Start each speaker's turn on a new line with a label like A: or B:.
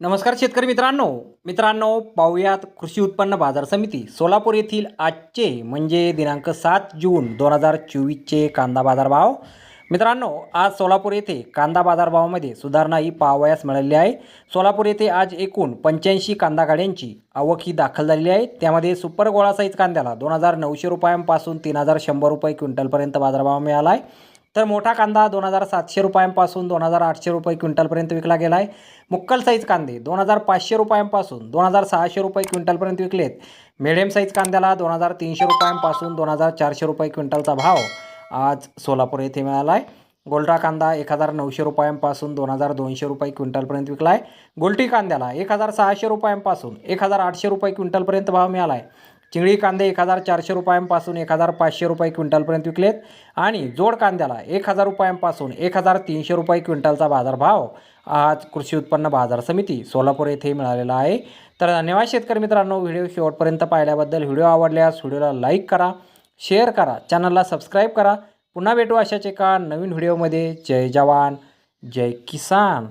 A: नमस्कार शेतकरी मित्रांनो. मित्रांनो पाहुयात कृषी उत्पन्न बाजार समिती सोलापूर येथील आजचे म्हणजे दिनांक सात जून दोन हजार चोवीसचे कांदा बाजारभाव. मित्रांनो आज सोलापूर येथे कांदा बाजारभावामध्ये सुधारणा ही पाहावयास मिळालेली आहे. सोलापूर येथे आज एकूण पंच्याऐंशी कांदा गाड्यांची आवक ही दाखल झालेली आहे. त्यामध्ये सुपर गोळा साईज कांद्याला दोन हजार नऊशे रुपयांपासून तीन हजार शंभर रुपये क्विंटलपर्यंत बाजारभाव मिळाला आहे. तर मोठा कांदा दोन हजार सातशे रुपयांपासून दोन हजार आठशे रुपये क्विंटलपर्यंत विकला गेला आहे मुक्कल साईज कांदे दोन हजार पाचशे रुपयांपासून दोन हजार सहाशे रुपये क्विंटलपर्यंत विकलेत. मिडियम साईज कांद्याला दोन हजार तीनशे रुपयांपासून दोन हजार चारशे रुपये क्विंटलचा भाव आज सोलापूर येथे मिळाला आहे गोल्डा कांदा एक हजार नऊशे रुपयांपासून दोन हजार दोनशे रुपये क्विंटलपर्यंत विकला आहे गोल्टी कांद्याला एक हजार सहाशे रुपयांपासून एक हजार आठशे रुपये क्विंटलपर्यंत भाव मिळाला आहे चिंगळी कांदे एक हजार चारशे रुपयांपासून एक हजार पाचशे रुपये क्विंटलपर्यंत विकलेत. आणि जोड कांद्याला एक हजार रुपयांपासून एक हजार तीनशे रुपये क्विंटलचा बाजारभाव आज कृषी उत्पन्न बाजार समिती सोलापूर येथे मिळालेला आहे. तर धन्यवाद शेतकरी मित्रांनो व्हिडिओ शेवटपर्यंत पाहिल्याबद्दल व्हिडिओ आवडल्यास व्हिडिओला लाईक करा शेअर करा चॅनलला सबस्क्राईब करा. पुन्हा भेटू अशाच एका नवीन व्हिडिओमध्ये. जय जवान जय किसान.